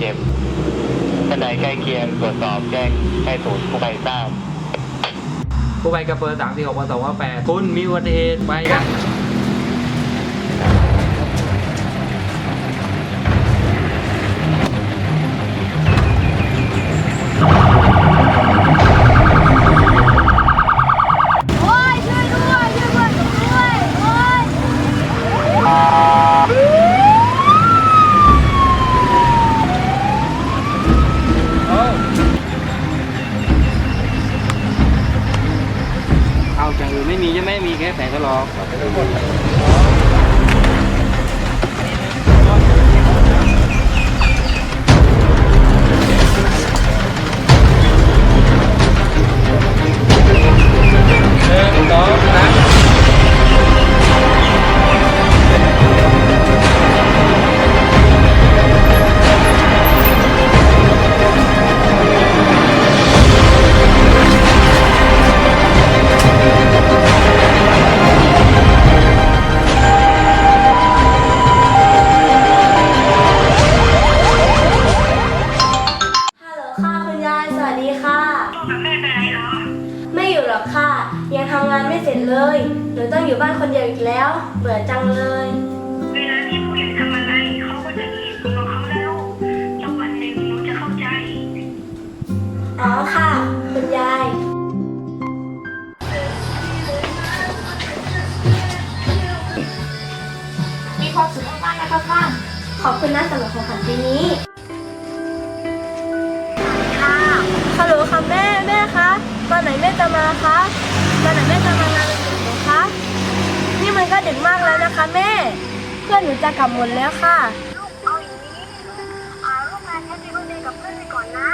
เจ็บท่านใดใกล้เคียงตรวจสอบแจ้งให้ศูนย์ผู้ภัยทราบผู้ภัยกระเบอร์สามสี่หกสองว่าแปดคุณมีอุบัติเหตุไป ม่มีใช่ไหมมีแค่แผลถลอก เดียวอีกแล้ว เบื่อจังเลย เวลาที่ผู้ใหญ่ทำอะไรเขาก็จะมีตัวของเขาแล้วแล้ววันหนึ่งหนูจะเข้าใจ อ๋อค่ะ คุณยาย มีความสุขมากๆนะคะฟ้านขอบคุณนะสำหรับของขวัญปีนี้ ค่ะฮัลโหลค่ะแม่แม่คะตอนไหนแม่จะมาคะตอนไหนแม่จะมางานวันเกิดหนูคะ นี่ มันก็ดึกมากแล้วนะคะแม่ เพื่อนหนูจะกลับหมดแล้วค่ะ ลูกเอาอย่างนี้อ่าร่วมงานแฮปปี้เบิร์ดเดย์กับเพื่อนไปก่อนนะ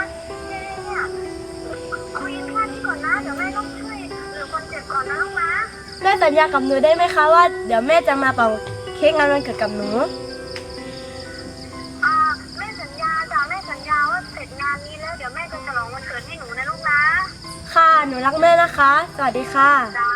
เนี่ยเนี่ยคุยกันแค่นี้ก่อนนะ เดี๋ยวแม่ต้องช่วยเหลือคนเจ็บก่อนนะลูกนะ แม่สัญญากับหนูได้ไหมคะว่าเดี๋ยวแม่จะมาเป่าเค้กงานวันเกิดกับหนู อ่าแม่สัญญาจ้ะแม่สัญญาว่าเสร็จงานนี้แล้วเดี๋ยวแม่จะฉลองวันเกิดให้หนูนะลูกนะค่ะ หนูรักแม่นะคะ สวัสดีค่ะ จ้า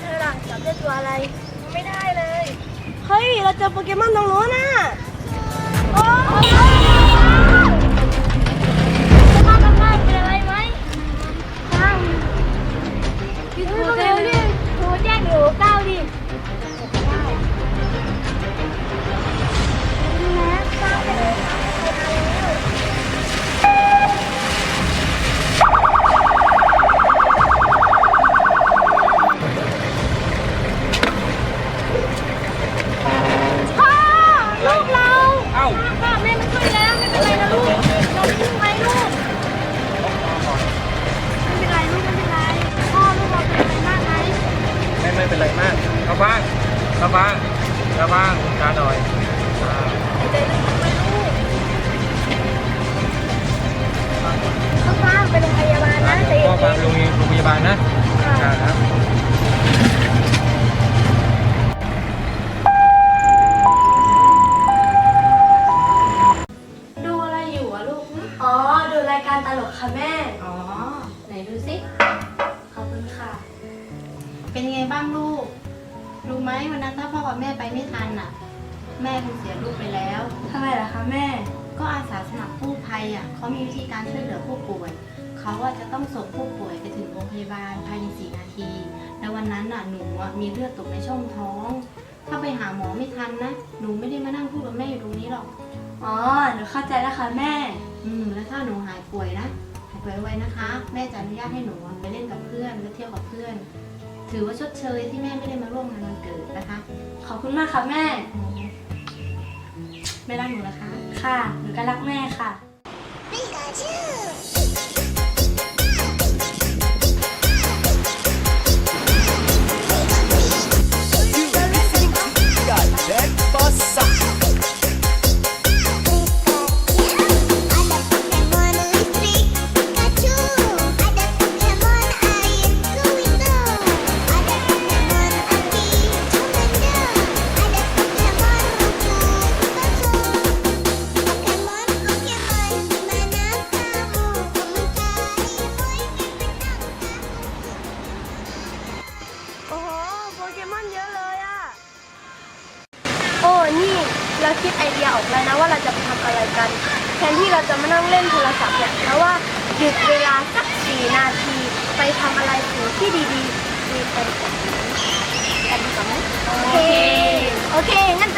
แล้วเธอล่ะจับได้ตัวอะไร ไม่ได้เลย เฮ้ย เราเจอโปเกมอนตรงนู้นน่ะ โอ้ วันนั้นถ้าพ่อกับแม่ไปไม่ทันอะ แม่คงเสียลูกไปแล้ว ทำไมล่ะคะแม่ ก็อาสาสมัครกู้ภัยอะเขามีวิธีการช่วยเหลือผู้ป่วย เขาอะจะต้องส่งผู้ป่วยไปถึงโรงพยาบาลภายใน4นาที แล้ววันนั้นน่ะหนูอะมีเลือดตกในช่องท้อง ถ้าไปหาหมอไม่ทันนะ หนูไม่ได้มานั่งพูดกับแม่อยู่ตรงนี้หรอก อ๋อ หนูเข้าใจแล้วค่ะแม่ อืม แล้วถ้าหนูหายป่วยนะ หายป่วยไวนะคะ แม่จะอนุญาตให้หนูไปเล่นกับเพื่อนไปเที่ยวกับเพื่อน ถือว่าชดเชยที่แม่ไม่ได้มาร่วมงานวันเกิดนะคะ ขอบคุณมากค่ะแม่ไม่รักหนูนะคะ ค่ะ หนูก็รักแม่ค่ะ You listening to แล้วนะว่าเราจะไปทำอะไรกัน แทนที่เราจะมานั่งเล่นโทรศัพท์เนี่ยแล้วว่าหยุดเวลาสักสี่นาทีไปทำอะไรสิ่งที่ดีๆดีกันกันดีกว่าไหมโอเค โอเคงั้นไปกัน